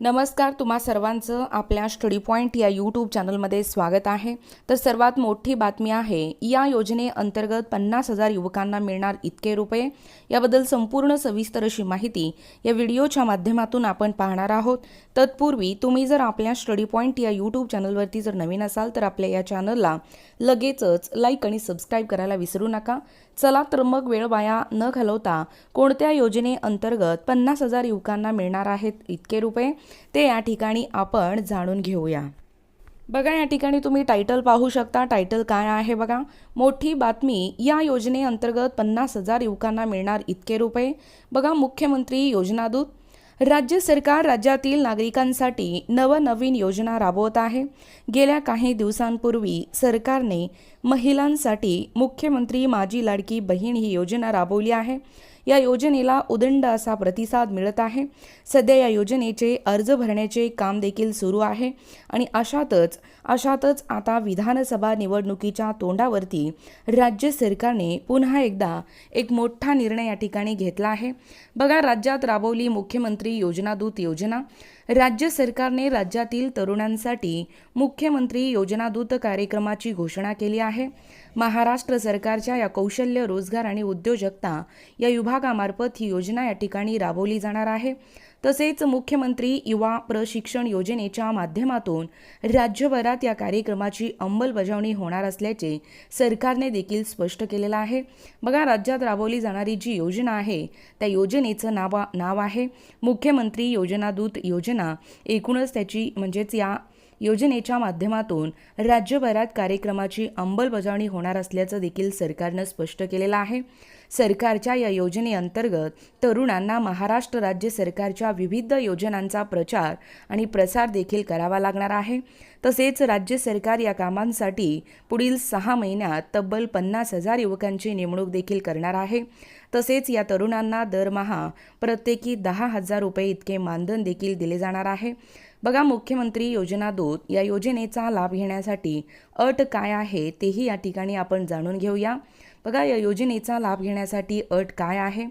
नमस्कार तुम्हा सर्वांचं आपल्या स्टडी पॉईंट या यूट्यूब चॅनलमध्ये स्वागत आहे. तर सर्वात मोठी बातमी आहे या योजनेअंतर्गत पन्नास हजार युवकांना मिळणार इतके रुपये? याबद्दल संपूर्ण सविस्तर अशी माहिती या व्हिडिओच्या माध्यमातून आपण पाहणार आहोत. तत्पूर्वी तुम्ही जर आपल्या स्टडी पॉईंट या यूट्यूब चॅनलवरती जर नवीन असाल तर आपल्या या चॅनलला लगेचच लाईक आणि सबस्क्राईब करायला विसरू नका. चला तर मग वेळ वाया न घालवता कोणत्या योजनेअंतर्गत पन्नास हजार युवकांना मिळणार आहेत इतके रुपये? ते या ठिकाणी आपण जाणून घेऊया. बघा या ठिकाणी तुम्ही टायटल पाहू शकता. टायटल काय आहे बघा? मोठी बातमी या योजनेअंतर्गत पन्नास हजार युवकांना मिळणार इतके रुपये. बघा मुख्यमंत्री योजनादूत राज्य सरकार राज्यातील नागरिकांसाठी नवनवीन योजना राबवत आहे. गेल्या काही दिवसांपूर्वी सरकारने महिलांसाठी मुख्यमंत्री माझी लाडकी बहीण ही योजना राबवली आहे. या योजनेला उदंड असा प्रतिसाद मिळत आहे. सध्या या योजनेचे अर्ज भरण्याचे काम देखील सुरू आहे आणि अशातच अशातच आता विधानसभा निवडणुकीच्या तोंडावरती राज्य सरकारने पुन्हा एकदा एक मोठा निर्णय या ठिकाणी घेतला आहे. बघा राज्यात राबवली मुख्यमंत्री योजनादूत योजना. राज्य सरकारने राज्यातील तरुणांसाठी मुख्यमंत्री योजनादूत कार्यक्रमाची घोषणा केली आहे. महाराष्ट्र सरकारच्या या कौशल्य रोजगार आणि उद्योजकता या विभागामार्फत ही योजना या ठिकाणी राबवली जाणार आहे. तसेच मुख्यमंत्री युवा प्रशिक्षण योजनेच्या माध्यमातून राज्यभरात या कार्यक्रमाची अंमलबजावणी होणार असल्याचे सरकारने देखील स्पष्ट केलेलं आहे. बघा राज्यात राबवली जाणारी जी योजना आहे त्या योजनेचं नाव नाव आहे मुख्यमंत्री योजनादूत योजना. एकूणच त्याची म्हणजेच या योजनेच्या माध्यमातून राज्यभरात कार्यक्रमाची अंमलबजावणी होणार असल्याचं देखील सरकारनं स्पष्ट केलेलं आहे. सरकारच्या या योजनेअंतर्गत तरुणांना महाराष्ट्र राज्य सरकारच्या विविध योजनांचा प्रचार आणि प्रसार देखील करावा लागणार आहे. तसेच राज्य सरकार या कामांसाठी पुढील सहा महिन्यात तब्बल पन्नास हजार युवकांची नेमणूक देखील करणार आहे. तसेच या तरुणांना दरमहा प्रत्येकी दहा हजार रुपये इतके मानधन देखील दिले जाणार आहे. बघा मुख्यमंत्री योजना दूत या योजनेचा लाभ घेण्यासाठी अट काय आहे तेही या ठिकाणी आपण जाणून घेऊया. बघा या योजनेचा लाभ घेण्यासाठी अट काय आहे?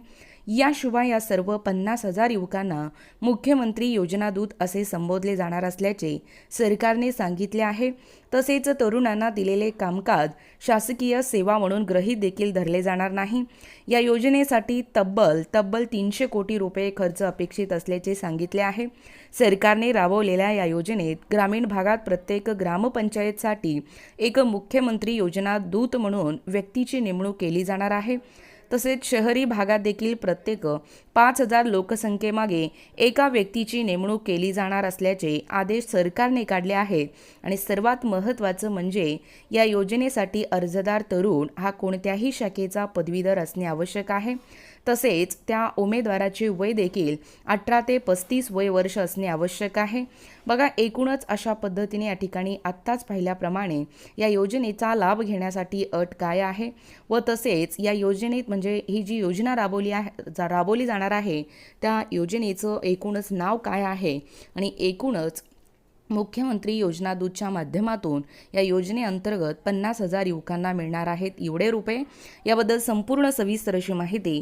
याशिवाय या सर्व पन्नास हजार युवकांना मुख्यमंत्री योजना दूत असे संबोधले जाणार असल्याचे सरकारने सांगितले आहे. तसेच तरुणांना दिलेले कामकाज शासकीय सेवा म्हणून ग्रहीत देखील धरले जाणार नाही. या योजनेसाठी तब्बल तब्बल तीनशे कोटी रुपये खर्च अपेक्षित असल्याचे सांगितले आहे. सरकारने राबवलेल्या या योजनेत ग्रामीण भागात प्रत्येक ग्रामपंचायतसाठी एक मुख्यमंत्री योजना दूत म्हणून व्यक्तीची नेमणूक केली जाणार आहे. तसेच शहरी भागात देखील प्रत्येक पाच हजार लोकसंख्येमागे एका व्यक्तीची नेमणूक केली जाणार असल्याचे आदेश सरकारने काढले आहेत. आणि सर्वात महत्त्वाचं म्हणजे या योजनेसाठी अर्जदार तरुण हा कोणत्याही शाखेचा पदवीधर असणे आवश्यक आहे. तसेच त्या उमेदवाराचे वय देखील अठरा ते पस्तीस वय वर्ष असणे आवश्यक आहे. बघा एकूणच अशा पद्धतीने या ठिकाणी आत्ताच पाहिल्याप्रमाणे या योजनेचा लाभ घेण्यासाठी अट काय आहे व तसेच या योजनेत म्हणजे ही जी योजना राबवली आहे जा- राबवली जाणार आहे त्या योजनेचं एकूणच नाव काय आहे आणि एकूणच मुख्यमंत्री योजना दूतच्या माध्यमातून या योजनेअंतर्गत पन्नास हजार युवकांना मिळणार आहेत एवढे रुपये. याबद्दल संपूर्ण सविस्तर अशी माहिती